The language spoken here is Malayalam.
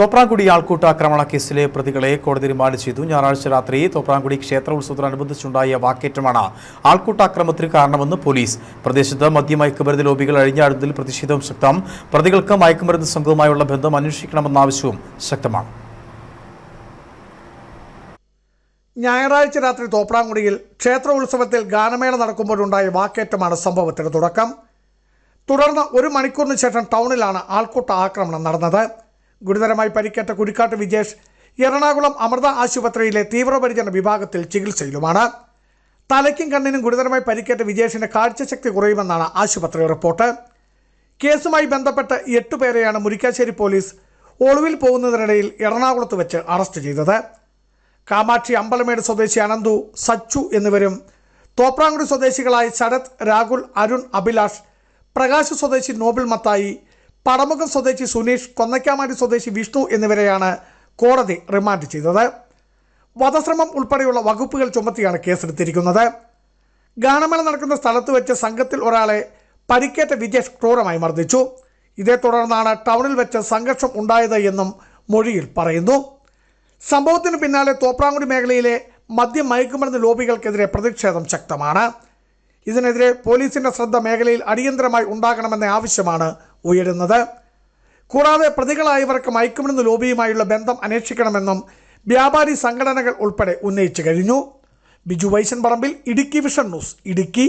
തോപ്രാംകുടി ആൾക്കൂട്ട ആക്രമണ കേസിലെ പ്രതികളെ കോടതി റിമാൻഡ് ചെയ്തു. ഞായറാഴ്ച രാത്രി തോപ്രാംകുടി ക്ഷേത്രോത്സവത്തോടനുബന്ധിച്ചുണ്ടായ വാക്കേറ്റമാണ് ആൾക്കൂട്ടാക്രമണത്തിന് കാരണമെന്ന് പോലീസ്. പ്രദേശത്ത് മദ്യമയക്കുമരുന്ന് ലോബികൾ അഴിഞ്ഞാടുന്നതിൽ പ്രതിഷേധവും ശക്തം. പ്രതികൾക്ക് മയക്കുമരുന്ന് സംഘവുമായുള്ള ബന്ധം അന്വേഷിക്കണമെന്ന ആവശ്യവും ശക്തമാണ്. ഞായറാഴ്ച രാത്രി തോപ്രാങ്കുടിയിൽ ക്ഷേത്ര ഉത്സവത്തിൽ ഗാനമേള നടക്കുമ്പോഴുണ്ടായ വാക്കേറ്റമാണ് സംഭവത്തിന് തുടക്കം. തുടർന്ന് ഒരു മണിക്കൂറിന് ശേഷം ടൗണിലാണ് ആൾക്കൂട്ട ആക്രമണം നടന്നത്. ഗുരുതരമായി പരിക്കേറ്റ കുരിക്കാട്ട് വിജേഷ് എറണാകുളം അമൃത ആശുപത്രിയിലെ തീവ്രപരിചരണ വിഭാഗത്തിൽ ചികിത്സയിലുമാണ്. തലയ്ക്കും കണ്ണിനും ഗുരുതരമായി പരിക്കേറ്റ വിജേഷിന് കാഴ്ചശക്തി കുറയുമെന്നാണ് ആശുപത്രി റിപ്പോർട്ട്. കേസുമായി ബന്ധപ്പെട്ട് എട്ടുപേരെയാണ് മുരിക്കാശ്ശേരി പോലീസ് ഒളിവിൽ പോകുന്നതിനിടയിൽ എറണാകുളത്ത് വെച്ച് അറസ്റ്റ് ചെയ്തത്. കാമാക്ഷി അമ്പലമേട് സ്വദേശി അനന്തു സച്ചു എന്നിവരും തോപ്രാങ്കുടി സ്വദേശികളായ ശരത് രാഹുൽ അരുൺ അഭിലാഷ് പ്രകാശ് സ്വദേശി നോബിൾ മത്തായി പടമുഖം സ്വദേശി സുനീഷ് കൊന്നക്കാമാടി സ്വദേശി വിഷ്ണു എന്നിവരെയാണ് കോടതി റിമാൻഡ് ചെയ്തത്. വധശ്രമം ഉൾപ്പെടെയുള്ള വകുപ്പുകൾ ചുമത്തിയാണ് കേസെടുത്തിരിക്കുന്നത്. ഗാനമേള നടക്കുന്ന സ്ഥലത്ത് വെച്ച് സംഘത്തിൽ ഒരാളെ പരിക്കേറ്റ വിജേഷ് ക്രൂരമായി മർദ്ദിച്ചു. ഇതേ തുടർന്നാണ് ടൗണിൽ വെച്ച് സംഘർഷം ഉണ്ടായത് എന്നും മൊഴിയിൽ പറയുന്നു. സംഭവത്തിന് പിന്നാലെ തോപ്രാങ്കുടി മേഖലയിലെ മദ്യം മയക്കുമരുന്ന് ലോബികൾക്കെതിരെ പ്രതിഷേധം ശക്തമാണ്. ഇതിനെതിരെ പോലീസിന്റെ ശ്രദ്ധ മേഖലയിൽ അടിയന്തരമായി ഉണ്ടാകണമെന്ന ആവശ്യമാണ് ഉയരുന്നത്. കൂടാതെ പ്രതികളായവർക്ക് മയക്കുമരുന്ന് ലോബിയുമായുള്ള ബന്ധം അന്വേഷിക്കണമെന്നും വ്യാപാരി സംഘടനകൾ ഉൾപ്പെടെ ഉന്നയിച്ചു കഴിഞ്ഞു. Biju Vaishan Parambil Idukki vision news Idukki.